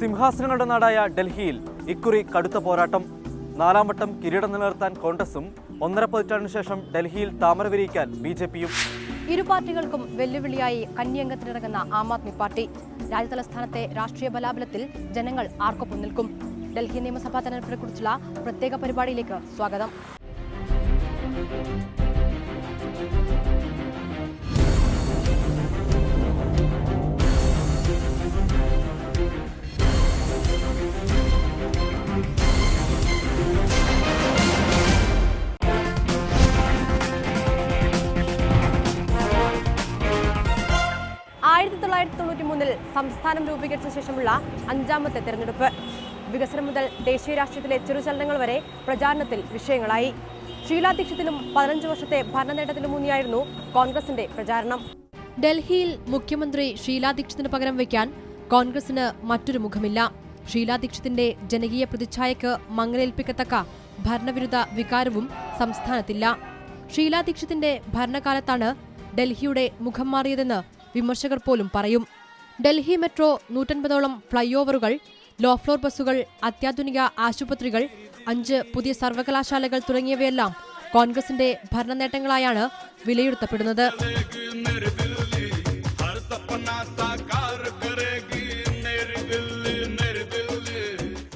സിംഹാസനങ്ങളുടെ നാടായ ഡൽഹിയിൽ ഇക്കുറി കടുത്ത പോരാട്ടം. നാലാം വട്ടം കിരീടം നിലനിർത്താൻ കോൺഗ്രസും ഒന്നര പതിറ്റാണ്ടിന് ശേഷം ഡൽഹിയിൽ താമര വിരിയിക്കാൻ ബി ജെ പിയും. ഇരു പാർട്ടികൾക്കും വെല്ലുവിളിയായി കന്യംഗത്തിനിറങ്ങുന്ന ആം ആദ്മി പാർട്ടി. രാജ്യതലസ്ഥാനത്തെ രാഷ്ട്രീയ ബലാബലത്തിൽ ജനങ്ങൾ ആർക്കൊപ്പം നിൽക്കും. ഡൽഹി നിയമസഭാ തെരഞ്ഞെടുപ്പിനെക്കുറിച്ചുള്ള പ്രത്യേക പരിപാടിയിലേക്ക് സ്വാഗതം. മൂന്നിൽ സംസ്ഥാനം രൂപീകരിച്ച ശേഷമുള്ള അഞ്ചാമത്തെ തെരഞ്ഞെടുപ്പ്. വികസനം മുതൽ ദേശീയ രാഷ്ട്രീയത്തിലെ ചെറുചലനങ്ങൾ വരെ പ്രചാരണത്തിൽ വിഷയങ്ങളായി. ശീലാധ്യക്ഷത്തിലും പതിനഞ്ച് വർഷത്തെ ഭരണ നേട്ടത്തിലുമൂന്നിയായിരുന്നു കോൺഗ്രസിന്റെ പ്രചാരണം. ഡൽഹിയിൽ മുഖ്യമന്ത്രി ഷീലാ ദീക്ഷിത്തിന് പകരം വയ്ക്കാൻ കോൺഗ്രസിന് മറ്റൊരു മുഖമില്ല. ഷീലാ ജനകീയ പ്രതിച്ഛായക്ക് മങ്ങലേൽപ്പിക്കത്തക്ക ഭരണവിരുദ്ധ വികാരവും സംസ്ഥാനത്തില്ല. ഷീലാ ഭരണകാലത്താണ് ഡൽഹിയുടെ മുഖം മാറിയതെന്ന് വിമർശകർ പോലും പറയും. ഡൽഹി മെട്രോ നൂറ്റൻപതോളം ഫ്ലൈ ഓവറുകൾ ലോ ഫ്ലോർ ബസ്സുകൾ അത്യാധുനിക ആശുപത്രികൾ അഞ്ച് പുതിയ സർവകലാശാലകൾ തുടങ്ങിയവയെല്ലാം കോൺഗ്രസിന്റെ ഭരണ നേട്ടങ്ങളായാണ് വിലയിരുത്തപ്പെടുന്നത്.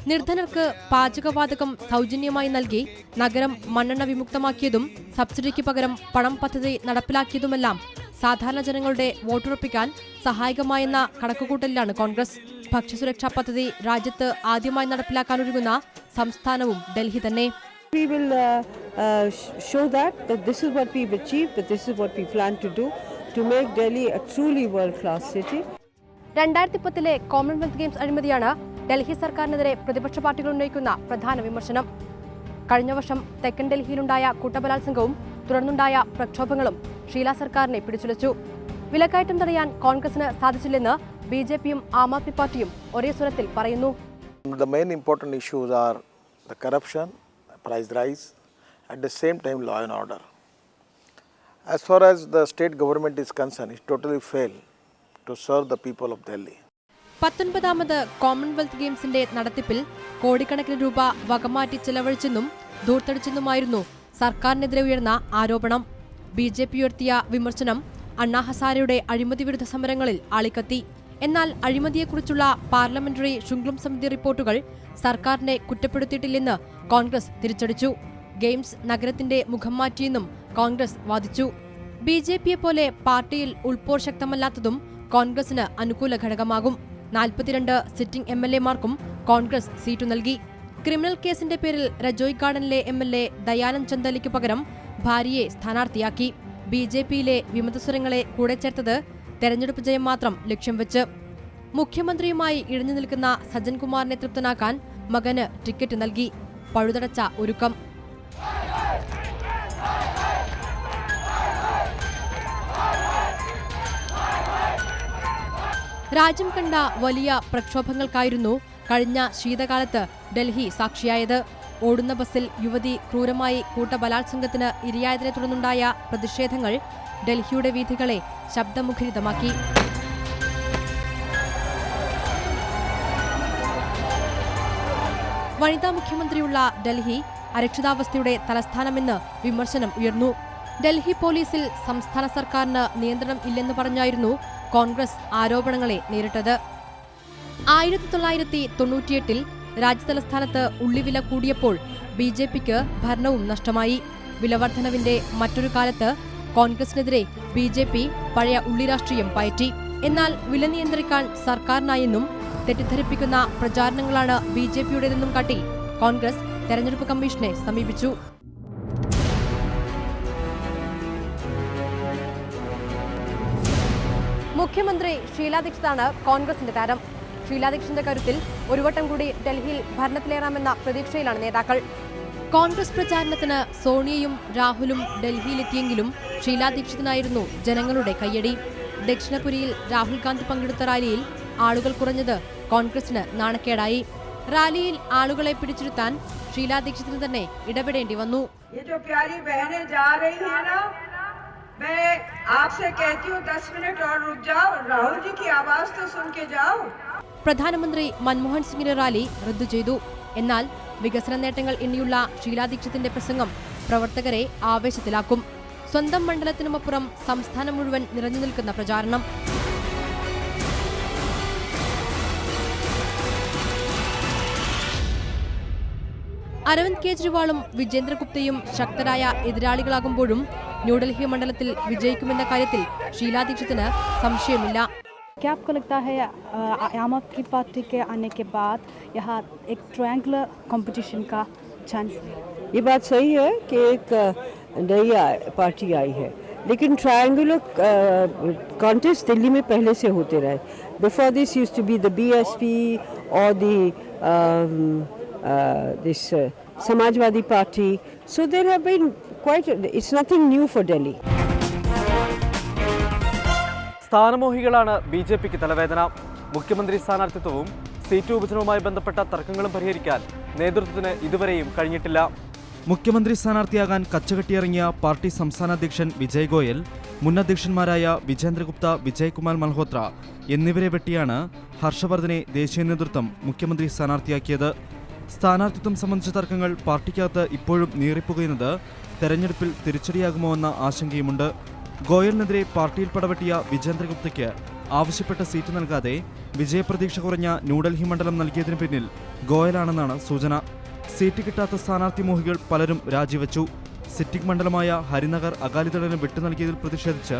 നിർധനർക്ക് പാചകവാതകം സൗജന്യമായി നൽകി നഗരം മണ്ണെണ്ണ വിമുക്തമാക്കിയതും സബ്സിഡിക്ക് പകരം പണം പദ്ധതി നടപ്പിലാക്കിയതുമെല്ലാം സാധാരണ ജനങ്ങളുടെ വോട്ടുറപ്പിക്കാൻ സഹായകമായെന്ന കണക്കുകൂട്ടലിലാണ് കോൺഗ്രസ്. ഭക്ഷ്യസുരക്ഷാ പദ്ധതി രാജ്യത്ത് ആദ്യമായി നടപ്പിലാക്കാനൊരുങ്ങുന്ന സംസ്ഥാനവും ഡൽഹി തന്നെ. We will uh, uh, show that that this is what we've achieved, that this is what we plan to do to make Delhi a truly world-class city. രണ്ടായിരത്തി പത്തിലെ കോമൺവെൽത്ത് ഗെയിംസ് അഴിമതിയാണ് ഡൽഹി സർക്കാരിനെതിരെ പ്രതിപക്ഷ പാർട്ടികൾ ഉന്നയിക്കുന്ന പ്രധാന വിമർശനം. കഴിഞ്ഞ വർഷം തെക്കൻ ഡൽഹിയിലുണ്ടായ കൂട്ടബലാത്സംഗവും തുടർന്നുണ്ടായ പ്രക്ഷോഭങ്ങളും ഷീല സർക്കാരിനെ പിടിച്ചുലച്ചു വിലക്കയറ്റം തടയാൻ കോൺഗ്രസിന് സാധിച്ചില്ലെന്ന് ബി ജെ പിയും ആം ആദ്മി പാർട്ടിയും ഒരേ സ്വരത്തിൽ പറയുന്നു The main important issues are the corruption, price rise, at the same time law and order. As far as the state government is concerned, it totally failed to serve the people of Delhi. പത്തൊൻപതാമത് Commonwealth ഗെയിംസിന്റെ നടത്തിപ്പിൽ കോടിക്കണക്കിന് രൂപ വകമാറ്റി ചെലവഴിച്ചെന്നും ദൂർത്തടിച്ചെന്നുമായിരുന്നു സർക്കാരിനെതിരെ ഉയർന്ന ആരോപണം B J P ഉയർത്തിയ വിമർശനം അണ്ണാ ഹസാരയുടെ അഴിമതി വിരുദ്ധ സമരങ്ങളിൽ ആളിക്കത്തി. എന്നാൽ അഴിമതിയെക്കുറിച്ചുള്ള പാർലമെന്ററി ശുംഗ്ലം സമിതി റിപ്പോർട്ടുകൾ സർക്കാരിനെ കുറ്റപ്പെടുത്തിയിട്ടില്ലെന്ന് കോൺഗ്രസ് തിരിച്ചടിച്ചു. ഗെയിംസ് നഗരത്തിന്റെ മുഖം മാറ്റിയെന്നും കോൺഗ്രസ് വാദിച്ചു. ബി ജെ പിയെ പോലെ പാർട്ടിയിൽ ഉൾപോർ ശക്തമല്ലാത്തതും കോൺഗ്രസിന് അനുകൂല ഘടകമാകും. നാൽപ്പത്തിരണ്ട് സിറ്റിംഗ് എം എൽ എമാർക്കും കോൺഗ്രസ് സീറ്റു നൽകി. ക്രിമിനൽ കേസിന്റെ പേരിൽ രജോയ് ഗാർഡനിലെ എം എൽ എ ദയാനന്ദ് ചന്ദലിക്ക് പകരം ഭാര്യയെ സ്ഥാനാർത്ഥിയാക്കി. ബി ജെ പിയിലെ വിമതസ്വരങ്ങളെ കൂടെ ചേർത്തത് തെരഞ്ഞെടുപ്പ് ജയം മാത്രം ലക്ഷ്യം വെച്ച്. മുഖ്യമന്ത്രിയുമായി ഇഴഞ്ഞു നിൽക്കുന്ന സജ്ജൻകുമാറിനെ തൃപ്തനാക്കാൻ മകന് ടിക്കറ്റ് നൽകി. പഴുതടച്ച ഒരുക്കം. രാജ്യം കണ്ട വലിയ പ്രക്ഷോഭങ്ങൾക്കായിരുന്നു കഴിഞ്ഞ ശീതകാലത്ത് ഡൽഹി സാക്ഷിയായത്. ഓടുന്ന ബസ്സിൽ യുവതി ക്രൂരമായി കൂട്ടബലാത്സംഗത്തിന് ഇരയായതിനെ തുടർന്നുണ്ടായ പ്രതിഷേധങ്ങൾ ഡൽഹിയുടെ വീഥികളെ ശബ്ദമുഖരിതമാക്കി. വനിതാ മുഖ്യമന്ത്രിയുള്ള ഡൽഹി അരക്ഷിതാവസ്ഥയുടെ തലസ്ഥാനമെന്ന് വിമർശനം ഉയർന്നു. ഡൽഹി പോലീസിൽ സംസ്ഥാന സർക്കാരിന് നിയന്ത്രണം ഇല്ലെന്ന് പറഞ്ഞായിരുന്നു കോൺഗ്രസ് ആരോപണങ്ങളെ നേരിട്ടത്. ആയിരത്തി തൊള്ളായിരത്തി തൊണ്ണൂറ്റിയെട്ടിൽ രാജ്യതലസ്ഥാനത്ത് ഉള്ളിവില കൂടിയപ്പോൾ ബി ജെ പിക്ക് ഭരണവും നഷ്ടമായി. വിലവർദ്ധനവിന്റെ മറ്റൊരു കാലത്ത് കോൺഗ്രസിനെതിരെ ബി ജെ പി പഴയ ഉള്ളി രാഷ്ട്രീയം പയറ്റി. എന്നാൽ വില നിയന്ത്രിക്കാൻ സർക്കാരിനായെന്നും തെറ്റിദ്ധരിപ്പിക്കുന്ന പ്രചാരണങ്ങളാണ് ബി ജെ പിയുടേതെന്നും കാട്ടി കോൺഗ്രസ് തെരഞ്ഞെടുപ്പ് കമ്മീഷനെ സമീപിച്ചു. മുഖ്യമന്ത്രി ഷീലാ ദീക്ഷിതാണ് കോൺഗ്രസിന്റെ താരം. ഷീലാ ദീക്ഷിന്റെ കരുത്തിൽ ഒരു വട്ടം കൂടി ഡൽഹിയിൽ ഭരണത്തിലേറാമെന്ന പ്രതീക്ഷയിലാണ് നേതാക്കൾ കോൺഗ്രസ് പ്രചാരണത്തിന് സോണിയയും രാഹുലും ഡൽഹിയിലെത്തിയെങ്കിലും ഷീലാ ദീക്ഷിതിനായിരുന്നു ജനങ്ങളുടെ കയ്യടി ദക്ഷിണപുരിയിൽ രാഹുൽ ഗാന്ധി പങ്കെടുത്ത റാലിയിൽ ആളുകൾ കുറഞ്ഞത് കോൺഗ്രസിന് നാണക്കേടായി റാലിയിൽ ആളുകളെ പിടിച്ചിരുത്താൻ ഷീലാ ദീക്ഷിതിന് തന്നെ ഇടപെടേണ്ടി വന്നു ये जो प्यारी बहनें जा रही हैं ना मैं आपसे कहती हूँ दस मिनट और रुक जाओ राहुल जी की आवाज तो सुन के जाओ പ്രധാനമന്ത്രി മൻമോഹൻ സിംഗിന്റെ റാലി റദ്ദു ചെയ്തു. എന്നാൽ വികസന നേട്ടങ്ങൾ എണ്ണിയുള്ള ഷീലാ ദീക്ഷിത്തിന്റെ പ്രസംഗം പ്രവർത്തകരെ ആവേശത്തിലാക്കും. സ്വന്തം മണ്ഡലത്തിനുമപ്പുറം സംസ്ഥാനം മുഴുവൻ നിറഞ്ഞു നിൽക്കുന്ന പ്രചാരണം. അരവിന്ദ് കെജ്രിവാളും വിജേന്ദ്രഗുപ്തയും ശക്തരായ എതിരാളികളാകുമ്പോഴും ന്യൂഡൽഹി മണ്ഡലത്തിൽ വിജയിക്കുമെന്ന കാര്യത്തിൽ ഷീലാ ദീക്ഷിതിന് സംശയമില്ല. क्या आपको लगता है आम आदमी पार्टी के आने के बाद यहाँ एक ट्रायंगुलर कंपटीशन का चांस है? ये बात सही है कि एक नई पार्टी आई है। लेकिन ट्रायंगुलर कॉन्टेस्ट दिल्ली में पहले से होते रहे। Before this use to be the B S P और the this Samajwadi party. So there have been quite it's nothing new for Delhi സ്ഥാനമോഹികളാണ് B J പിക്ക് തലവേദന. മുഖ്യമന്ത്രി സ്ഥാനാർത്ഥിത്വവും സീറ്റ് വിഭജനവുമായി ബന്ധപ്പെട്ട തർക്കങ്ങളും പരിഹരിക്കാൻ നേതൃത്വത്തിന് ഇതുവരെയും കഴിഞ്ഞിട്ടില്ല. മുഖ്യമന്ത്രി സ്ഥാനാർത്ഥിയാകാൻ കച്ചകെട്ടിയിറങ്ങിയ പാർട്ടി സംസ്ഥാന അധ്യക്ഷൻ വിജയ് ഗോയൽ മുൻ അധ്യക്ഷന്മാരായ വിജേന്ദ്രഗുപ്ത വിജയ്കുമാർ മൽഹോത്ര എന്നിവരെ വെട്ടിയാണ് ഹർഷവർദ്ധനെ ദേശീയ നേതൃത്വം മുഖ്യമന്ത്രി സ്ഥാനാർത്ഥിയാക്കിയത്. സ്ഥാനാർത്ഥിത്വം സംബന്ധിച്ച തർക്കങ്ങൾ പാർട്ടിക്കകത്ത് ഇപ്പോഴും നീറിപ്പുകയുന്നത് തെരഞ്ഞെടുപ്പിൽ തിരിച്ചടിയാകുമോ എന്ന ആശങ്കയുമുണ്ട്. ഗോയലിനെതിരെ പാർട്ടിയിൽ പടവെട്ടിയ വിജേന്ദ്രഗുപ്തയ്ക്ക് ആവശ്യപ്പെട്ട സീറ്റ് നൽകാതെ വിജയപ്രതീക്ഷ കുറഞ്ഞ ന്യൂഡൽഹി മണ്ഡലം നൽകിയതിനു പിന്നിൽ ഗോയലാണെന്നാണ് സൂചന. സീറ്റ് കിട്ടാത്ത സ്ഥാനാർത്ഥി മോഹികൾ പലരും രാജിവെച്ചു. സിറ്റിംഗ് മണ്ഡലമായ ഹരിനഗർ അകാലിദളിന് വിട്ടു നൽകിയതിൽ പ്രതിഷേധിച്ച്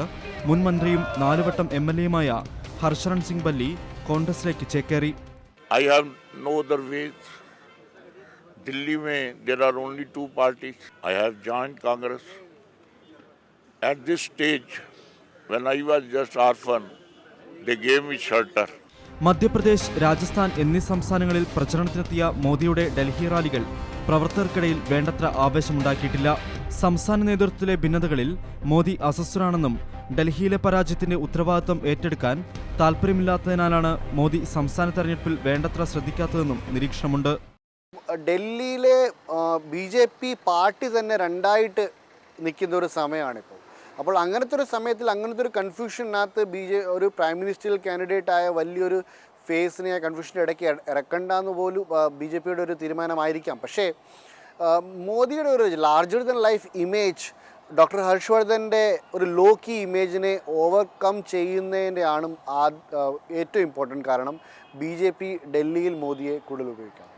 മുൻ മന്ത്രിയും നാലുവട്ടം എം എൽ എയുമായ ഹർഷരൺ സിംഗ് ബല്ലി കോൺഗ്രസിലേക്ക് ചേക്കേറി. I have no other way Delhi may there are only two parties I have join Congress. At this stage, when I was just orphan, they gave me shelter. Madhya Pradesh Rajasthan എന്നീ സംസ്ഥാനങ്ങളിൽ പ്രചരണത്തിനെത്തിയ മോദിയുടെ ഡൽഹി റാലികൾ പ്രവർത്തകർക്കിടയിൽ വേണ്ടത്ര ആവേശമുണ്ടാക്കിയിട്ടില്ല. സംസ്ഥാന നേതൃത്വത്തിലെ ഭിന്നതകളിൽ മോദി അസ്വസ്ഥനാണെന്നും ഡൽഹിയിലെ പരാജയത്തിന്റെ ഉത്തരവാദിത്വം ഏറ്റെടുക്കാൻ താല്പര്യമില്ലാത്തതിനാലാണ് മോദി സംസ്ഥാന തെരഞ്ഞെടുപ്പിൽ വേണ്ടത്ര ശ്രദ്ധിക്കാത്തതെന്നും നിരീക്ഷണമുണ്ട്. ഡൽഹിയിലെ ബി ജെ പി പാർട്ടി തന്നെ രണ്ടായിട്ട് നിൽക്കുന്ന ഒരു സമയമാണിപ്പോൾ. അപ്പോൾ അങ്ങനത്തെ ഒരു സമയത്തിൽ അങ്ങനത്തെ ഒരു കൺഫ്യൂഷനകത്ത് ബി ജെ ഒരു പ്രൈം മിനിസ്റ്ററിയൽ കാൻഡിഡേറ്റ് ആയ വലിയൊരു ഫേസിനെ കൺഫ്യൂഷന്റെ ഇടയ്ക്ക് ഇറക്കണ്ട ഇറക്കണ്ടെന്ന് പോലും ബി ജെ പിയുടെ ഒരു തീരുമാനമായിരിക്കാം. പക്ഷേ മോദിയുടെ ഒരു larger than life image doctor ഹർഷവർദ്ധന്റെ ഒരു ലോക്കി ഇമേജിനെ ഓവർകം ചെയ്യുന്നതിന്റെ ആണ് ഏറ്റവും ഇമ്പോർട്ടന്റ് കാരണം ബി ജെ പി ഡൽഹിയിൽ മോദിയെ കൂടുതൽ ഉപയോഗിക്കാം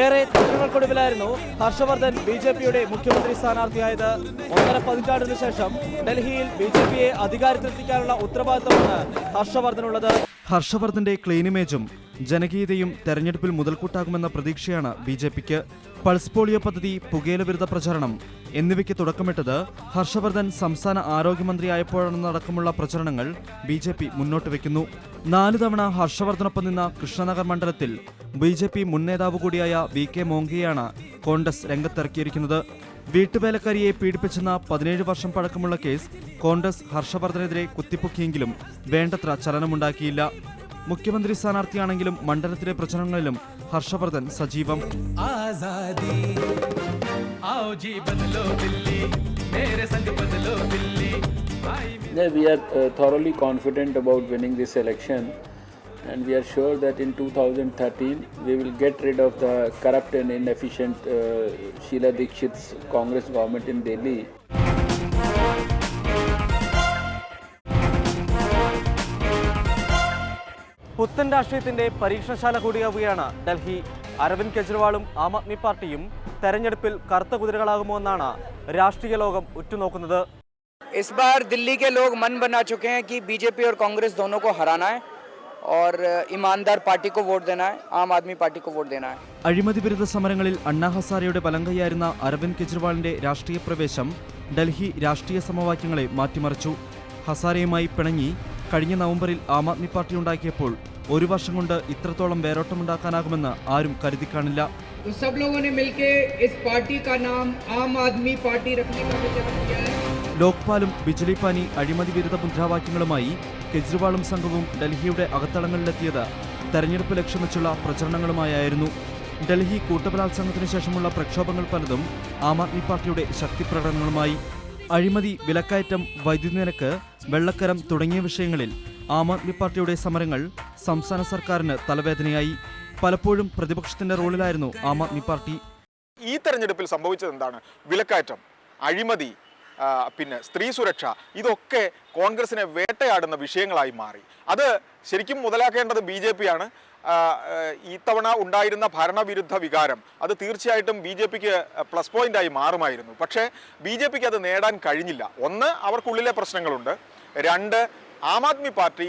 ഏറെ തർക്കങ്ങൾക്കൊടുവിലായിരുന്നു ഹർഷവർദ്ധൻ ബി ജെ പിയുടെ മുഖ്യമന്ത്രി സ്ഥാനാർത്ഥിയായത്. ഒന്നര പതിറ്റാണ്ടിന് ശേഷം ഡൽഹിയിൽ ബി ജെ പിയെ അധികാരത്തിലെത്തിക്കാനുള്ള ഉത്തരവാദിത്തമാണ് ഹർഷവർദ്ധനുള്ളത്. ഹർഷവർദ്ധന്റെ ക്ലീൻ ഇമേജും ജനകീയതയും തെരഞ്ഞെടുപ്പിൽ മുതൽക്കൂട്ടാകുമെന്ന പ്രതീക്ഷയാണ് ബി ജെ പിക്ക്. പൾസ് പോളിയോ പദ്ധതി പുകയില വിരുദ്ധ പ്രചരണം എന്നിവയ്ക്ക് തുടക്കമിട്ടത് ഹർഷവർദ്ധൻ സംസ്ഥാന ആരോഗ്യമന്ത്രിയായപ്പോഴടക്കമുള്ള പ്രചരണങ്ങൾ ബി ജെ പി മുന്നോട്ട് വയ്ക്കുന്നു. നാല് തവണ ഹർഷവർദ്ധനൊപ്പം നിന്ന കൃഷ്ണനഗർ മണ്ഡലത്തിൽ ബി ജെ പി മുൻ നേതാവ് കൂടിയായ വി കെ മോങ്കയെയാണ് കോൺഗ്രസ് രംഗത്തിറക്കിയിരിക്കുന്നത്. വീട്ടുവേലക്കാരിയെ പീഡിപ്പിച്ചെന്ന പതിനേഴ് വർഷം പഴക്കമുള്ള കേസ് കോൺഗ്രസ് ഹർഷവർദ്ധനെതിരെ കുത്തിപ്പൊക്കിയെങ്കിലും വേണ്ടത്ര ചലനമുണ്ടാക്കിയില്ല. മുഖ്യമന്ത്രി സ്ഥാനാർത്ഥിയാണെങ്കിലും മണ്ഡലത്തിലെ പ്രചരണങ്ങളിലും ഹർഷവർദ്ധൻ സജീവം Yeah, we are uh, thoroughly confident about winning this election and we are sure that in 2013 we will get rid of the corrupt and inefficient uh, Sheila Dikshit's Congress government in Delhi. പുത്തൻ രാഷ്ട്രീയത്തിന്റെ പരീക്ഷണശാല കൂടിയാവുകയാണ് ഡൽഹി അരവിന്ദ് കെജ്രിവാളും ആം ആദ്മി പാർട്ടിയും തെരഞ്ഞെടുപ്പിൽ കറുത്ത കുതിരകളാകുമോ എന്നാണ് രാഷ്ട്രീയ ലോകം ഉറ്റുനോക്കുന്നത് इस बार दिल्ली के लोग मन बना चुके हैं कि बीजेपी और कांग्रेस दोनों को हराना है और ईमानदार पार्टी को वोट देना है आम आदमी पार्टी को वोट देना है അഴിമതി വിരുദ്ധ സമരങ്ങളിൽ അണ്ണാ ഹസാരയുടെ വലങ്കയായിരുന്ന അരവിന്ദ് കെജ്രിവാളിന്റെ രാഷ്ട്രീയ പ്രവേശം ഡൽഹി രാഷ്ട്രീയ സമവാക്യങ്ങളെ മാറ്റിമറിച്ചു ഹസാരയുമായി പിണങ്ങി കഴിഞ്ഞ നവംബറിൽ ആം ആദ്മി പാർട്ടി ഉണ്ടാക്കിയപ്പോൾ ഒരു വർഷം കൊണ്ട് ഇത്രത്തോളം വേരോട്ടമുണ്ടാക്കാനാകുമെന്ന് ആരും കരുതി കാണില്ല ലോക്പാലും ബിജ്ലി പാനി അഴിമതി വിരുദ്ധ മുദ്രാവാക്യങ്ങളുമായി കെജ്രിവാളും സംഘവും ഡൽഹിയുടെ അകത്തളങ്ങളിലെത്തിയത് തെരഞ്ഞെടുപ്പ് ലക്ഷ്യം വെച്ചുള്ള പ്രചരണങ്ങളുമായായിരുന്നു. ഡൽഹി കൂട്ടബലാത്സംഗത്തിന് ശേഷമുള്ള പ്രക്ഷോഭങ്ങൾ പലതും ആം ആദ്മി പാർട്ടിയുടെ ശക്തിപ്രകടനങ്ങളുമായി. അഴിമതി വിലക്കയറ്റം വൈദ്യുതി നിരക്ക് വെള്ളക്കരം തുടങ്ങിയ വിഷയങ്ങളിൽ ആം ആദ്മി പാർട്ടിയുടെ സമരങ്ങൾ സംസ്ഥാന സർക്കാരിന് തലവേദനയായി. പലപ്പോഴും പ്രതിപക്ഷത്തിന്റെ റോളിലായിരുന്നു ആം ആദ്മി പാർട്ടി. ഈ തെരഞ്ഞെടുപ്പിൽ സംഭവിച്ചത് എന്താണ്? വിലക്കയറ്റം അഴിമതി പിന്നെ സ്ത്രീ സുരക്ഷ ഇതൊക്കെ കോൺഗ്രസിനെ വേട്ടയാടുന്ന വിഷയങ്ങളായി മാറി. അത് ശരിക്കും മുതലാക്കേണ്ടത് ബി പിയാണ് ഇത്തവണ ഉണ്ടായിരുന്ന ഭരണവിരുദ്ധ വികാരം അത് തീർച്ചയായിട്ടും ബി ജെ പിക്ക് പ്ലസ് പോയിന്റായി മാറുമായിരുന്നു. പക്ഷേ ബി ജെ പിക്ക് അത് നേടാൻ കഴിഞ്ഞില്ല. ഒന്ന് അവർക്കുള്ളിലെ പ്രശ്നങ്ങളുണ്ട്. രണ്ട് ആം ആദ്മി പാർട്ടി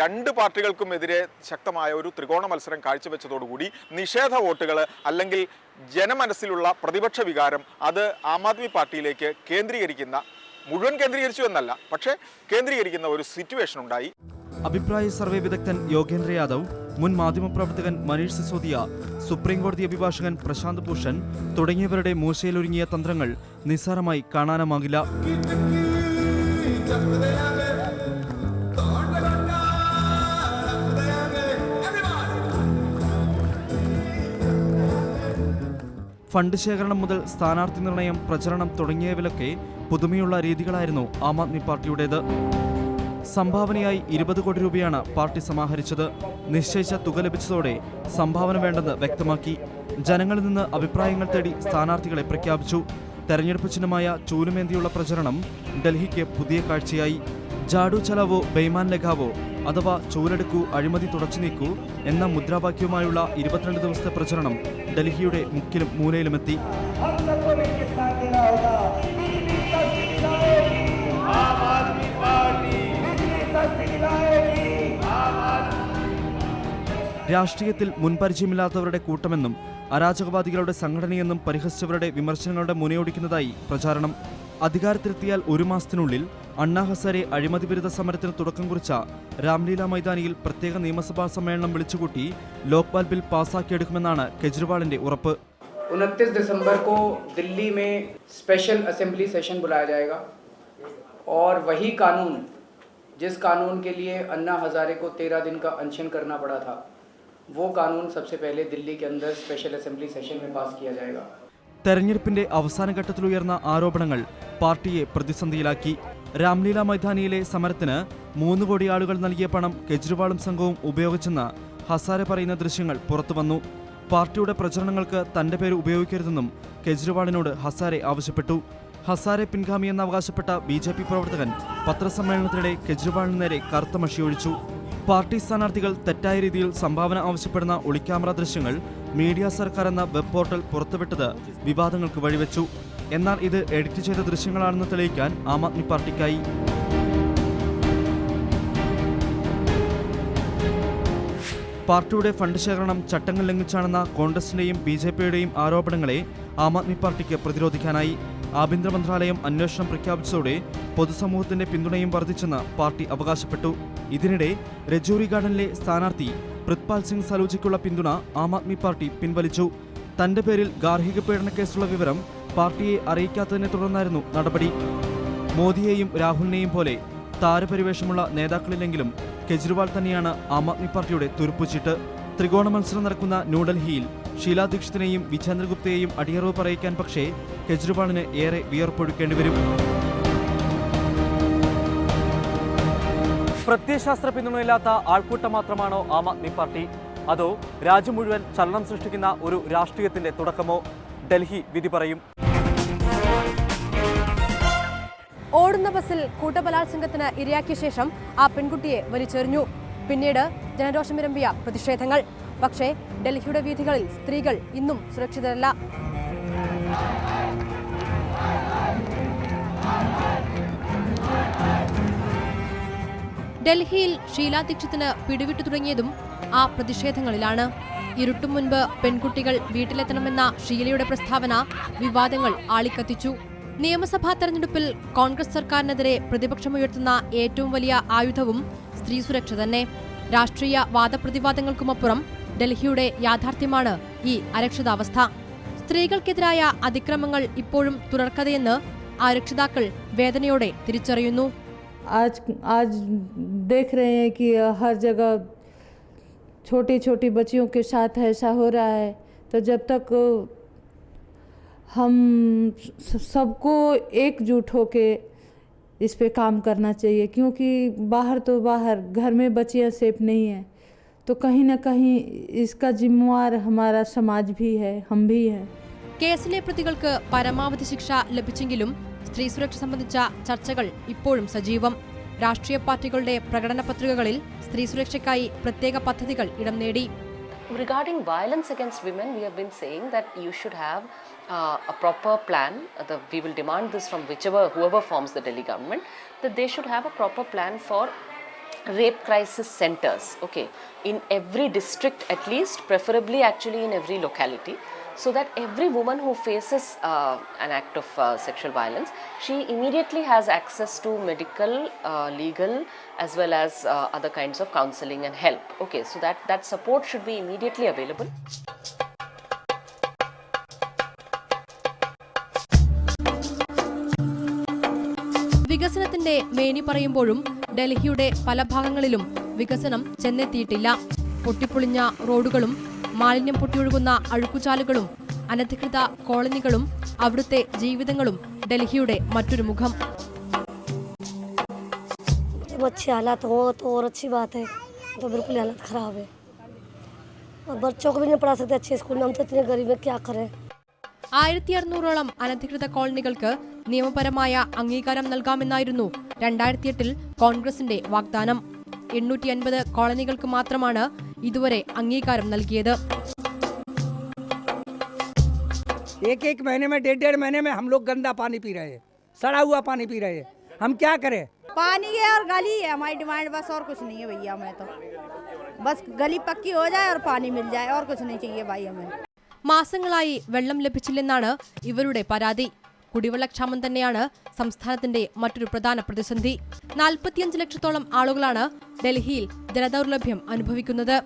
രണ്ട് പാർട്ടികൾക്കുമെതിരെ ശക്തമായ ഒരു ത്രികോണ മത്സരം കാഴ്ചവെച്ചതോടുകൂടി നിഷേധ വോട്ടുകൾ അല്ലെങ്കിൽ ജനമനസ്സിലുള്ള പ്രതിപക്ഷ വികാരം അത് ആം ആദ്മി പാർട്ടിയിലേക്ക് കേന്ദ്രീകരിക്കുന്ന മുഴുവൻ കേന്ദ്രീകരിച്ചു എന്നല്ല പക്ഷേ കേന്ദ്രീകരിക്കുന്ന ഒരു സിറ്റുവേഷൻ ഉണ്ടായി അഭിപ്രായ സർവേ വിദഗ്ധൻ യോഗേന്ദ്ര യാദവ് മുൻ മാധ്യമപ്രവർത്തകൻ മനീഷ് സിസോദിയ സുപ്രീംകോടതി അഭിഭാഷകൻ പ്രശാന്ത് ഭൂഷൺ തുടങ്ങിയവരുടെ മൂശയിലൊരുങ്ങിയ തന്ത്രങ്ങൾ നിസ്സാരമായി കാണാനുമാകില്ല. ഫണ്ട് ശേഖരണം മുതൽ സ്ഥാനാർത്ഥി നിർണയം പ്രചരണം തുടങ്ങിയവയിലൊക്കെ പുതുമയുള്ള രീതികളായിരുന്നു ആം ആദ്മി പാർട്ടിയുടേത്. സംഭാവനയായി ഇരുപത് കോടി രൂപയാണ് പാർട്ടി സമാഹരിച്ചത്. നിശ്ചയിച്ച തുക ലഭിച്ചതോടെ സംഭാവന വേണ്ടെന്ന് വ്യക്തമാക്കി. ജനങ്ങളിൽ നിന്ന് അഭിപ്രായങ്ങൾ തേടി സ്ഥാനാർത്ഥികളെ പ്രഖ്യാപിച്ചു. തെരഞ്ഞെടുപ്പ് ചിഹ്നമായ ചൂലുമേന്തിയുള്ള പ്രചരണം ഡൽഹിക്ക് പുതിയ കാഴ്ചയായി. ജാഡു ചലാവോ ബെയ്മാൻ ലഖാവോ അഥവാ ചൂലെടുക്കൂ അഴിമതി തുടച്ചു നീക്കൂ എന്ന മുദ്രാവാക്യവുമായുള്ള ഇരുപത്തിരണ്ട് ദിവസത്തെ പ്രചരണം ഡൽഹിയുടെ മുക്കിലും മൂലയിലുമെത്തി. രാഷ്ട്രീയത്തിൽ മുൻപരിചയമില്ലാത്തവരുടെ കൂട്ടമെന്നും അരാജകവാദികളുടെ സംഘടനയെന്നും പരിഹസിച്ചവരുടെ വിമർശനങ്ങളുടെ മുനയൊടിക്കുന്നതായി പ്രചാരണം അധികാരത്തിലെത്തിയാൽ ഒരു മാസത്തിനുള്ളിൽ അണ്ണാ ഹസാരെ അഴിമതി വിരുദ്ധ സമരത്തിന് തുടക്കം കുറിച്ച രാംലീല മൈതാനിയിൽ പ്രത്യേക നിയമസഭാ സമ്മേളനം വിളിച്ചുകൂട്ടി ലോക്പാൽ ബിൽ പാസാക്കിയെടുക്കുമെന്നാണ് കെജ്രിവാളിന്റെ ഉറപ്പ് उनतीस दिसंबर को दिल्ली में स्पेशल असेंबली सेशन बुलाया जाएगा और वही कानून जिस कानून के लिए अन्ना हजारे को तेरह दिन का अनशन करना पड़ा था वो कानून सबसे पहले दिल्ली के अंदर स्पेशल असेंबली सेशन में पास किया जाएगा തെരഞ്ഞെടുപ്പിന്റെ അവസാന ഘട്ടത്തിലുയർന്ന ആരോപണങ്ങൾ പാർട്ടിയെ പ്രതിസന്ധിയിലാക്കി രാംലീല മൈതാനിയിലെ സമരത്തിന് മൂന്ന് കോടി ആളുകൾ നൽകിയ പണം കെജ്രിവാളും സംഘവും ഉപയോഗിച്ചെന്ന് ഹസാരെ പറയുന്ന ദൃശ്യങ്ങൾ പുറത്തുവന്നു പാർട്ടിയുടെ പ്രചരണങ്ങൾക്ക് തന്റെ പേര് ഉപയോഗിക്കരുതെന്നും കെജ്രിവാളിനോട് ഹസാരെ ആവശ്യപ്പെട്ടു ഹസാരെ പിൻഗാമിയെന്ന് അവകാശപ്പെട്ട ബി ജെ പി പ്രവർത്തകൻ പത്രസമ്മേളനത്തിനിടെ കെജ്രിവാളിന് നേരെ കറുത്ത മഷിയൊഴിച്ചു പാർട്ടി സ്ഥാനാർത്ഥികൾ തെറ്റായ രീതിയിൽ സംഭാവന ആവശ്യപ്പെടുന്ന ഒളിക്യാമറ ദൃശ്യങ്ങൾ മീഡിയ സർക്കാർ എന്ന വെബ് പോർട്ടൽ പുറത്തുവിട്ടത് വിവാദങ്ങൾക്ക് വഴിവെച്ചു. എന്നാൽ ഇത് എഡിറ്റ് ചെയ്ത ദൃശ്യങ്ങളാണെന്ന് തെളിയിക്കാൻ ആം ആദ്മി പാർട്ടിക്കായി. പാർട്ടിയുടെ ഫണ്ട് ശേഖരണം ചട്ടങ്ങൾ ലംഘിച്ചാണെന്ന കോൺഗ്രസിന്റെയും ബി ജെ പിയുടെയും ആരോപണങ്ങളെ ആം ആദ്മി പാർട്ടിക്ക് പ്രതിരോധിക്കാനായി. ആഭ്യന്തര മന്ത്രാലയം അന്വേഷണം പ്രഖ്യാപിച്ചതോടെ പൊതുസമൂഹത്തിന്റെ പിന്തുണയും വർദ്ധിച്ചെന്ന് പാർട്ടി അവകാശപ്പെട്ടു. ഇതിനിടെ രജൌരി ഗാർഡനിലെ സ്ഥാനാർത്ഥി പ്രിത്പാൽ സിംഗ് സലൂജിക്കുള്ള പിന്തുണ ആം ആദ്മി പാർട്ടി പിൻവലിച്ചു. തന്റെ പേരിൽ ഗാർഹിക പീഡന കേസുള്ള വിവരം പാർട്ടിയെ അറിയിക്കാത്തതിനെ തുടർന്നായിരുന്നു നടപടി. മോദിയെയും രാഹുലിനെയും പോലെ താരപരിവേഷമുള്ള നേതാക്കളില്ലെങ്കിലും കെജ്രിവാൾ തന്നെയാണ് ആം ആദ്മി പാർട്ടിയുടെ തുരുപ്പുചീട്ട്. ത്രികോണ മത്സരം നടക്കുന്ന ന്യൂഡൽഹിയിൽ ഷീലാ ദീക്ഷിതിനെയും വിചേന്ദ്രഗുപ്തയെയും അടിയറവ് പറയിക്കാൻ പക്ഷേ കെജ്രിവാളിന് ഏറെ വിയർപ്പൊഴുക്കേണ്ടി വരും. പ്രത്യയശാസ്ത്ര പിന്തുണയില്ലാത്ത ആൾക്കൂട്ടം മാത്രമാണോ ആം ആദ്മി പാർട്ടി? അതോ രാജ്യം മുഴുവൻ ചലനം സൃഷ്ടിക്കുന്ന ഒരു രാഷ്ട്രീയത്തിന്റെ തുടക്കമോ? ഡൽഹി വിധി പറയും. ഓടുന്ന ബസ്സിൽ കൂട്ടബലാത്സംഗത്തിന് ഇരയാക്കിയ ശേഷം ആ പെൺകുട്ടിയെ വലിച്ചെറിഞ്ഞു. പിന്നീട് ജനരോഷം വിരമ്പിയ പ്രതിഷേധങ്ങൾ. പക്ഷേ ഡൽഹിയുടെ വീഥികളിൽ സ്ത്രീകൾ ഇന്നും സുരക്ഷിതരല്ല. ഡൽഹിയിൽ ഷീലാ ദീക്ഷിത്തിന് പിടിവിട്ടു തുടങ്ങിയതും ആ പ്രതിഷേധങ്ങളിലാണ്. ഇരുട്ടും മുൻപ് പെൺകുട്ടികൾ വീട്ടിലെത്തണമെന്ന ഷീലയുടെ പ്രസ്താവന വിവാദങ്ങൾ ആളിക്കത്തിച്ചു. നിയമസഭാ തെരഞ്ഞെടുപ്പിൽ കോൺഗ്രസ് സർക്കാരിനെതിരെ പ്രതിപക്ഷമുയർത്തുന്ന ഏറ്റവും വലിയ ആയുധവും സ്ത്രീ സുരക്ഷ തന്നെ. രാഷ്ട്രീയ വാദപ്രതിവാദങ്ങൾക്കുമപ്പുറം ഡൽഹിയുടെ യാഥാർത്ഥ്യമാണ് ഈ അരക്ഷിതാവസ്ഥ സ്ത്രീകൾക്കെതിരായ അതിക്രമങ്ങൾ ഇപ്പോഴും തുടർക്കഥയെന്ന് ആ രക്ഷിതാക്കൾ വേദനയോടെ തിരിച്ചറിയുന്നു आज आज देख रहे हैं कि हर जगह छोटी छोटी बच्चियों के साथ ऐसा हो रहा है तो जब तक हम स- सबको एकजुट होके इस पे काम करना चाहिए क्योंकि बाहर तो बाहर घर में बच्चियां सेफ नहीं हैं तो कहीं ना कहीं इसका जिम्मेवार हमारा समाज भी है हम भी हैं കേസിലെ പ്രതികൾക്ക് പരമാവധി ശിക്ഷ ലഭിച്ചെങ്കിലും സ്ത്രീ സുരക്ഷ സംബന്ധിച്ച ചർച്ചകൾ ഇപ്പോഴും സജീവം രാഷ്ട്രീയ പാർട്ടികളുടെ പ്രകടന പത്രികകളിൽ സ്ത്രീ സുരക്ഷയ്ക്കായി പ്രത്യേക പദ്ധതികൾ ഇടം നേടി Regarding violence against women, we have been saying that you should have uh, a proper plan. Uh, the, we will demand this from whichever whoever forms the Delhi government that they should have a proper plan for rape crisis centers. Okay, in every district at least, preferably actually in every locality. So that every woman who faces uh, an act of uh, sexual violence, she immediately has access to medical, uh, legal, as well as uh, other kinds of counseling and help. Okay, so that that support should be immediately available. വികസനത്തിന്റെ മേനി പറയുമ്പോഴും ഡൽഹിയുടെ പല ഭാഗങ്ങളിലും വികസനം ചെന്നെത്തിയിട്ടില്ല പൊട്ടിപ്പൊളിഞ്ഞ റോഡുകളും മാലിന്യം പൊട്ടിയൊഴുകുന്ന അഴുക്കുചാലുകളും അനധികൃത കോളനികളും അവിടുത്തെ ജീവിതങ്ങളും ഡൽഹിയുടെ മറ്റൊരു മുഖം जब अच्छे हालात हो तो और अच्छी बात है तो बिल्कुल हालत ख़राब है और बच्चों को भी नहीं पढ़ा सकते अच्छे स्कूल में हम तो इतने गरीब हैं क्या करें ആയിരത്തി അറുന്നൂറോളം അനധികൃത കോളനികൾക്ക് നിയമപരമായ അംഗീകാരം നൽകാമെന്നായിരുന്നു രണ്ടായിരത്തി എട്ടിൽ കോൺഗ്രസിന്റെ വാഗ്ദാനം എണ്ണൂറ്റി അൻപത് കോളനികൾക്ക് മാത്രമാണ് ഇതുവരെ അംഗീകാരം നൽകിയത് एक एक महीने में डेढ़ डेढ़ महीने में हम लोग गंदा पानी पी रहे हैं सड़ा हुआ पानी पी रहे हैं हम क्या करें पानी है और गली है हमारी डिमांड बस और कुछ नहीं है भैया हमें तो बस गली पक्की हो जाए और पानी मिल जाए और कुछ नहीं चाहिए भाई हमें മാസങ്ങളായി വെള്ളം ലഭിച്ചില്ലെന്നാണ് ഇവരുടെ പരാതി. കുടിവെള്ളക്ഷാമം തന്നെയാണ് സംസ്ഥാനത്തിന്റെ മറ്റൊരു പ്രധാന പ്രതിസന്ധി. നാൽപ്പത്തിയഞ്ച് ലക്ഷത്തോളം ആളുകളാണ് ഡൽഹിയിൽ ജലദൗർലഭ്യം അനുഭവിക്കുന്നത്.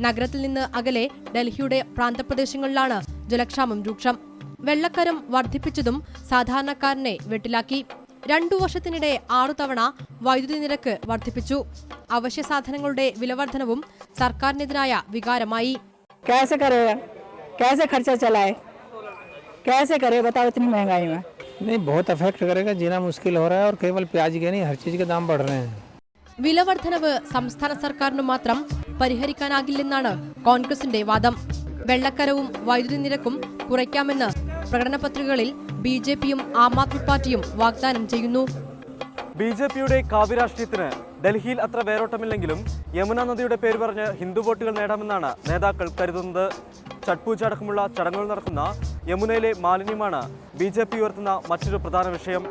നഗരത്തിൽ നിന്ന് അകലെ ഡൽഹിയുടെ പ്രാന്തപ്രദേശങ്ങളിലാണ് ജലക്ഷാമം രൂക്ഷം. വെള്ളക്കരം വർദ്ധിപ്പിച്ചതും സാധാരണക്കാരനെ വെട്ടിലാക്കി. രണ്ടു വർഷത്തിനിടെ ആറു തവണ വൈദ്യുതി നിരക്ക് വർദ്ധിപ്പിച്ചു. അവശ്യ സാധനങ്ങളുടെ വിലവർധനവും സർക്കാരിനെതിരായ വികാരമായി. कैसे करेगा कैसे खर्चा चलाए कैसे करे बताओ इतनी महंगाई में नहीं बहुत अफेक्ट करेगा जीना मुश्किल हो रहा है और केवल प्याज के नहीं हर चीज़ के दाम बढ़ रहे हैं വിലവർധനവ് സംസ്ഥാന സർക്കാരിന് മാത്രം പരിഹരിക്കാനാകില്ലെന്നാണ് കോൺഗ്രസിന്റെ വാദം വെള്ളക്കരവും വൈദ്യുതി നിരക്കും കുറയ്ക്കാമെന്ന് പ്രകടന പത്രികകളിൽ ബി ജെ പിയും ആം ആദ്മി പാർട്ടിയും വാഗ്ദാനം ചെയ്യുന്നു ബി ജെ പിയുടെ കാവ്യരാഷ്ട്രീയത്തിന് ഡൽഹിയിൽ അത്ര വേരോട്ടമില്ലെങ്കിലും യമുന നദിയുടെ പേര് പറഞ്ഞ് ഹിന്ദു വോട്ടുകൾ നേടാമെന്നാണ് നേതാക്കൾ കരുതുന്നത്. ചട്പൂജ അടക്കമുള്ള ചടങ്ങുകൾ നടക്കുന്ന യമുനയിലെ മാലിന്യമാണ് ബി ജെ പി ഉയർത്തുന്ന മറ്റൊരു പ്രധാന വിഷയം.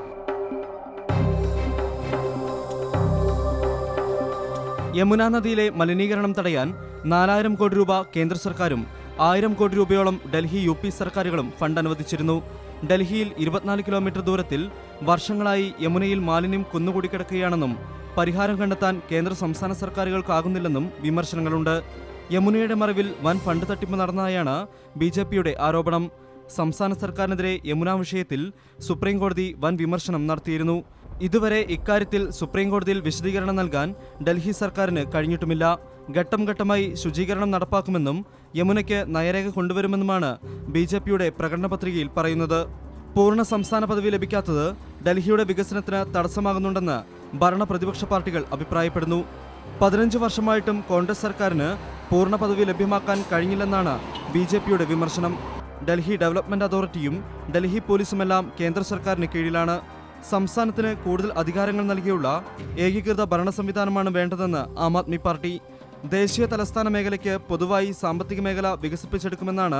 യമുന നദിയിലെ മലിനീകരണം തടയാൻ നാലായിരം കോടി രൂപ കേന്ദ്ര സർക്കാരും ആയിരം കോടി രൂപയോളം ഡൽഹി യു പി സർക്കാരുകളും ഫണ്ട് അനുവദിച്ചിരുന്നു. ഡൽഹിയിൽ ഇരുപത്തിനാല് കിലോമീറ്റർ ദൂരത്തിൽ വർഷങ്ങളായി യമുനയിൽ മാലിന്യം കുന്നുകൂടി കിടക്കുകയാണെന്നും പരിഹാരം കണ്ടെത്താൻ കേന്ദ്ര സംസ്ഥാന സർക്കാരുകൾക്കാകുന്നില്ലെന്നും വിമർശനങ്ങളുണ്ട്. യമുനയുടെ മറവിൽ വൻ ഫണ്ട് തട്ടിപ്പ് നടന്നതായാണ് ബി ജെ പിയുടെ ആരോപണം. സംസ്ഥാന സർക്കാരിനെതിരെ യമുന വിഷയത്തിൽ സുപ്രീംകോടതി വൻ വിമർശനം നടത്തിയിരുന്നു. ഇതുവരെ ഇക്കാര്യത്തിൽ സുപ്രീംകോടതിയിൽ വിശദീകരണം നൽകാൻ ഡൽഹി സർക്കാരിന് കഴിഞ്ഞിട്ടുമില്ല. ഘട്ടം ഘട്ടമായി ശുചീകരണം നടപ്പാക്കുമെന്നും യമുനയ്ക്ക് നയരേഖ കൊണ്ടുവരുമെന്നുമാണ് ബി ജെ പിയുടെ പ്രകടന പത്രികയിൽ പറയുന്നത്. പൂർണ സംസ്ഥാന പദവി ലഭിക്കാത്തത് ഡൽഹിയുടെ വികസനത്തിന് തടസ്സമാകുന്നുണ്ടെന്ന് ഭരണ പ്രതിപക്ഷ പാർട്ടികൾ അഭിപ്രായപ്പെടുന്നു. പതിനഞ്ച് വർഷമായിട്ടും കോൺഗ്രസ് സർക്കാരിന് പൂർണ പദവി ലഭ്യമാക്കാൻ കഴിഞ്ഞില്ലെന്നാണ് ബി ജെ പിയുടെ വിമർശനം. ഡൽഹി ഡെവലപ്മെന്റ് അതോറിറ്റിയും ഡൽഹി പോലീസുമെല്ലാം കേന്ദ്ര സർക്കാരിന് കീഴിലാണ്. സംസ്ഥാനത്തിന് കൂടുതൽ അധികാരങ്ങൾ നൽകിയുള്ള ഏകീകൃത ഭരണ സംവിധാനമാണ് വേണ്ടതെന്ന് ആം ആദ്മി പാർട്ടി. ദേശീയ തലസ്ഥാന മേഖലയ്ക്ക് പൊതുവായി സാമ്പത്തിക മേഖല വികസിപ്പിച്ചെടുക്കുമെന്നാണ്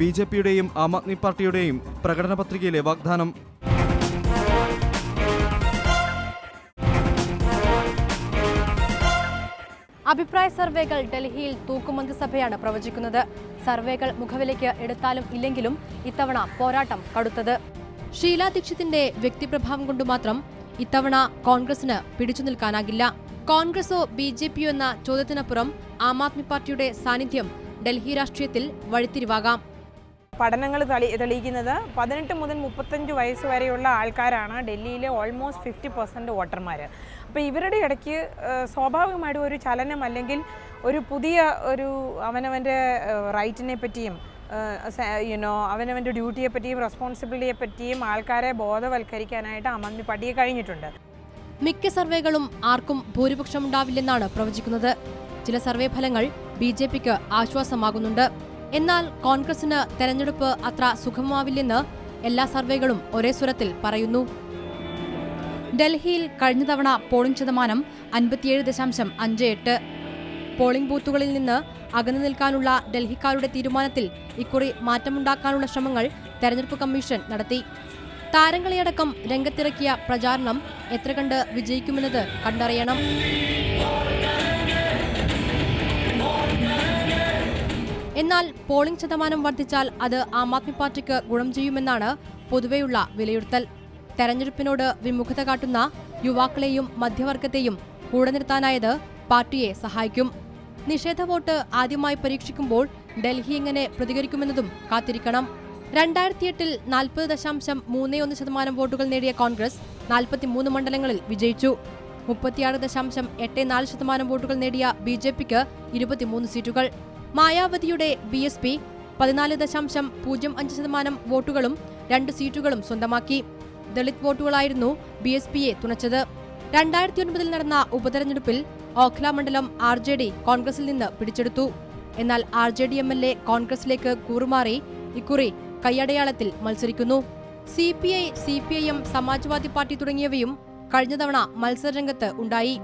ബി ജെ പിയുടെയും ആം ആദ്മി പാർട്ടിയുടെയും പ്രകടന പത്രികയിലെ വാഗ്ദാനം. അഭിപ്രായ സർവേകൾ ഡൽഹിയിൽ തൂക്കുമന്ത്രിസഭയാണ് പ്രവചിക്കുന്നത്. സർവേകൾ മുഖവിലേക്ക് എടുത്താലും ഇല്ലെങ്കിലും ഇത്തവണ പോരാട്ടം കടുത്തത്. ഷീല ദീക്ഷിത്തിന്റെ വ്യക്തിപ്രഭാവം കൊണ്ട് മാത്രം ഇത്തവണ കോൺഗ്രസിന് പിടിച്ചു നിൽക്കാനാകില്ല. കോൺഗ്രസോ ബി ജെ പിയോ എന്ന ചോദ്യത്തിനപ്പുറം ആം ആദ്മി പാർട്ടിയുടെ സാന്നിധ്യം ഡൽഹി രാഷ്ട്രീയത്തിൽ വഴിത്തിരിവാകാം. പഠനങ്ങൾ തെളി തെളിയിക്കുന്നത് പതിനെട്ട് മുതൽ മുപ്പത്തഞ്ച് വയസ്സ് വരെയുള്ള ആൾക്കാരാണ് ഡൽഹിയിലെ ഓൾമോസ്റ്റ് ഫിഫ്റ്റി പെർസെന്റ് വോട്ടർമാർ. അപ്പോൾ ഇവരുടെ ഇടയ്ക്ക് സ്വാഭാവികമായിട്ടും ഒരു ചലനം അല്ലെങ്കിൽ ഒരു പുതിയ ഒരു അവനവന്റെ റൈറ്റിനെ പറ്റിയും യുനോ അവനവന്റെ ഡ്യൂട്ടിയെ പറ്റിയും റെസ്പോൺസിബിലിറ്റിയെ പറ്റിയും ആൾക്കാരെ ബോധവൽക്കരിക്കാനായിട്ട് ആം ആദ്മി പാർട്ടിയെ കഴിഞ്ഞിട്ടുണ്ട്. മിക്ക സർവേകളും ആർക്കും ഭൂരിപക്ഷം ഉണ്ടാവില്ലെന്നാണ് പ്രവചിക്കുന്നത്. ചില സർവേ ഫലങ്ങൾ ബി ജെ പിക്ക് ആശ്വാസമാകുന്നുണ്ട്. എന്നാൽ കോൺഗ്രസിന് തെരഞ്ഞെടുപ്പ് അത്ര സുഖമാവില്ലെന്ന് എല്ലാ സർവേകളും ഒരേ സ്വരത്തിൽ പറയുന്നു. ഡൽഹിയിൽ കഴിഞ്ഞ തവണ പോളിംഗ് ശതമാനം അൻപത്തിയേഴ് ദശാംശം അഞ്ച് എട്ട്. പോളിംഗ് ബൂത്തുകളിൽ നിന്ന് അകന്നു നിൽക്കാനുള്ള ഡൽഹിക്കാരുടെ തീരുമാനത്തിൽ ഇക്കുറി മാറ്റമുണ്ടാക്കാനുള്ള ശ്രമങ്ങൾ തെരഞ്ഞെടുപ്പ് കമ്മീഷൻ നടത്തി. താരങ്ങളെയടക്കം രംഗത്തിറക്കിയ പ്രചാരണം എത്ര കണ്ട് വിജയിക്കുമെന്നത് കണ്ടറിയണം. എന്നാൽ പോളിംഗ് ശതമാനം വർദ്ധിച്ചാൽ അത് ആം ആദ്മി പാർട്ടിക്ക് ഗുണം ചെയ്യുമെന്നാണ് പൊതുവെയുള്ള വിലയിരുത്തൽ. തെരഞ്ഞെടുപ്പിനോട് വിമുഖത കാട്ടുന്ന യുവാക്കളെയും മധ്യവർഗത്തെയും കൂടെ നിർത്താനായത് പാർട്ടിയെ സഹായിക്കും. നിഷേധ വോട്ട് ആദ്യമായി പരീക്ഷിക്കുമ്പോൾ ഡൽഹി എങ്ങനെ പ്രതികരിക്കുമെന്നതും കാത്തിരിക്കണം. രണ്ടായിരത്തിയെട്ടിൽ നാൽപ്പത് ദശാംശം മൂന്ന് ഒന്ന് ശതമാനം വോട്ടുകൾ നേടിയ കോൺഗ്രസ് നാൽപ്പത്തിമൂന്ന് മണ്ഡലങ്ങളിൽ വിജയിച്ചു. മുപ്പത്തിയാറ് ദശാംശം എട്ട് നാല് ശതമാനം വോട്ടുകൾ നേടിയ ബി ജെ പിക്ക് ഇരുപത്തിമൂന്ന് സീറ്റുകൾ. മായാവതിയുടെ ബി എസ് പി പതിനാല് ദശാംശം പൂജ്യം അഞ്ച് ശതമാനം വോട്ടുകളും രണ്ട് സീറ്റുകളും സ്വന്തമാക്കി. ദളിത് വോട്ടുകളായിരുന്നു ബി എസ് പിയെ തുണച്ചത്. രണ്ടായിരത്തി ഒൻപതിൽ നടന്ന ഉപതെരഞ്ഞെടുപ്പിൽ ഓഖ്ല മണ്ഡലം ആർ ജെ ഡി കോൺഗ്രസിൽ നിന്ന് പിടിച്ചെടുത്തു. എന്നാൽ R J D M L A കോൺഗ്രസിലേക്ക് കൂറുമാറി. ഇക്കുറി കൈയടയാളത്തിൽ മത്സരിക്കുന്നു. C P I C P I M Samajwadi party തുടങ്ങിയവയും കഴിഞ്ഞ തവണ മത്സരരംഗത്ത് ഉണ്ടായി.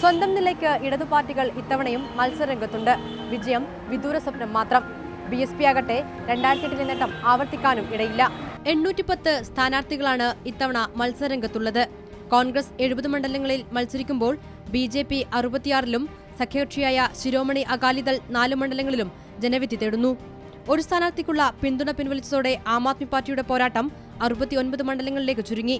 സ്വന്തം നിലയ്ക്ക് ഇടതു പാർട്ടികൾ ഇത്തവണയും മത്സരരംഗത്തുണ്ട്. വിജയം വിദൂര സ്വപ്നം മാത്രം. ബി എസ് പി ആകട്ടെ രണ്ടായിരത്തി എട്ടിലെ നേട്ടം ആവർത്തിക്കാനും ഇടയില്ല. എണ്ണൂറ്റിപ്പത്ത് സ്ഥാനാർത്ഥികളാണ് ഇത്തവണ മത്സരരംഗത്തുള്ളത്. കോൺഗ്രസ് എഴുപത് മണ്ഡലങ്ങളിൽ മത്സരിക്കുമ്പോൾ ബി ജെ പി അറുപത്തിയാറിലും സഖ്യകക്ഷിയായ ശിരോമണി അകാലിദൾ നാല് മണ്ഡലങ്ങളിലും ജനവിധി തേടുന്നു. ഒരു സ്ഥാനാർത്ഥിക്കുള്ള പിന്തുണ പിൻവലിച്ചതോടെ ആം ആദ്മി പാർട്ടിയുടെ പോരാട്ടം അറുപത്തിയൊൻപത് മണ്ഡലങ്ങളിലേക്ക് ചുരുങ്ങി.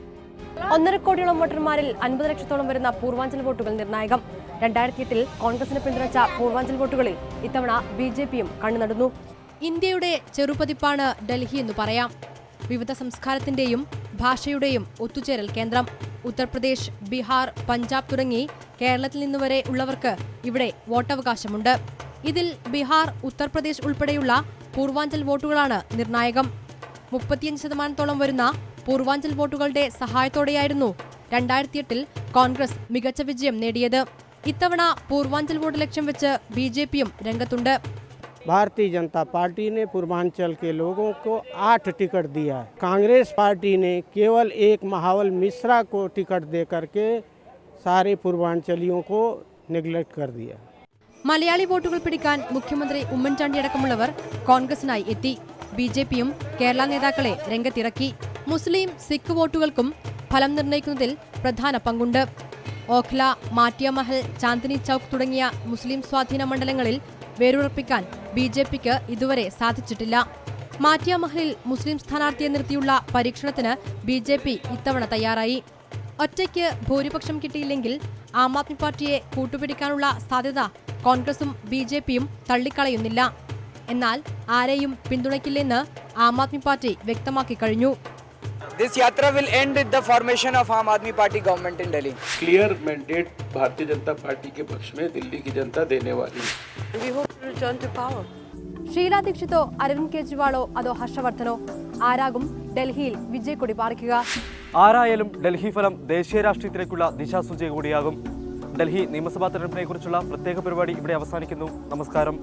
ഒന്നര കോടിയോളം വോട്ടർമാരിൽ അൻപത് ലക്ഷത്തോളം വരുന്ന പൂർവാഞ്ചൽ വോട്ടുകൾ നിർണായകം. രണ്ടായിരത്തി എട്ടിൽ കോൺഗ്രസിനെ പിന്തുണച്ച പൂർവാഞ്ചൽ വോട്ടുകളിൽ ഇത്തവണ ബി ജെ പിയും കണ്ണുനടുന്നു ഇന്ത്യയുടെ ചെറുപതിപ്പാണ് ഡൽഹി എന്ന് പറയാം. വിവിധ സംസ്കാരത്തിന്റെയും ഭാഷയുടെയും ഒത്തുചേരൽ കേന്ദ്രം. ഉത്തർപ്രദേശ് ബീഹാർ പഞ്ചാബ് തുടങ്ങി കേരളത്തിൽ നിന്ന് വരെ ഉള്ളവർക്ക് ഇവിടെ വോട്ടവകാശമുണ്ട്. ഇതിൽ ബീഹാർ ഉത്തർപ്രദേശ് ഉൾപ്പെടെയുള്ള പൂർവാഞ്ചൽ വോട്ടുകളാണ് നിർണായകം മുപ്പത്തിയഞ്ച് ശതമാനത്തോളം വരുന്ന പൂർവാഞ്ചൽ വോട്ടുകളുടെ സഹായത്തോടെയായിരുന്നു രണ്ടായിരത്തിയെട്ടിൽ കോൺഗ്രസ് മികച്ച വിജയം നേടിയത് ഇത്തവണ പൂർവാഞ്ചൽ വോട്ട് ലക്ഷ്യം വെച്ച് ബി ജെ പിയും രംഗത്തുണ്ട് भारतीय जनता पार्टी ने पूर्वांचल के लोगों को आठ टिकट दिया है कांग्रेस पार्टी ने केवल एक महावल मिश्रा को टिकट दे करके सारे पूर्वांचलियों को निगलेक्ट कर दिया മലയാളി വോട്ടുകൾ പിടിക്കാൻ മുഖ്യമന്ത്രി ഉമ്മൻചാണ്ടി അടക്കമുള്ളവർ കോൺഗ്രസിനായി എത്തി. ബി ജെ പിയും കേരള നേതാക്കളെ രംഗത്തിറക്കി. മുസ്ലിം സിഖ് വോട്ടുകൾക്കും ഫലം നിർണയിക്കുന്നതിൽ പ്രധാന പങ്കുണ്ട്. ഓഖ്ല മാറ്റിയമഹൽ ചാന്ദിനി ചൌക്ക് തുടങ്ങിയ മുസ്ലിം സ്വാധീന മണ്ഡലങ്ങളിൽ വേരുറപ്പിക്കാൻ ബി ജെ പിക്ക് ഇതുവരെ സാധിച്ചിട്ടില്ല. മാറ്റിയമഹലിൽ മുസ്ലിം സ്ഥാനാർത്ഥിയെ നിർത്തിയുള്ള പരീക്ഷണത്തിന് ബി ജെ പി ഇത്തവണ തയ്യാറായി. ഒറ്റയ്ക്ക് ഭൂരിപക്ഷം കിട്ടിയില്ലെങ്കിൽ ആം ആദ്മി പാർട്ടിയെ കൂട്ടുപിടിക്കാനുള്ള സാധ്യത കോൺഗ്രസും ബി ജെ പിയും തള്ളിക്കളയുന്നില്ല എന്നാൽ ആരെയും പിന്തുണയ്ക്കില്ലെന്ന് ആം ആദ്മി പാർട്ടി വ്യക്തമാക്കി കഴിഞ്ഞു This yatra will end with the formation of Aam Aadmi Party government in Delhi. Clear mandate Bharatiya Janata party के पक्ष में दिल्ली की जनता देने वाली है We hope to return to power. Sheela ദീക്ഷിതോ Aravind കെജ്രിവാളോ അതോ ഹർഷവർദ്ധനോ ആരാകും ഡൽഹിയിൽ വിജയക്കൊടി പാറിക്കുക ആരായാലും ഡൽഹി ഫലം ദേശീയ രാഷ്ട്രീയത്തിലേക്കുള്ള ദിശാസൂചിക കൂടിയാകും ഡൽഹി നിയമസഭാ തെരഞ്ഞെടുപ്പിനെ കുറിച്ചുള്ള പ്രത്യേക പരിപാടി ഇവിടെ അവസാനിക്കുന്നു. നമസ്കാരം.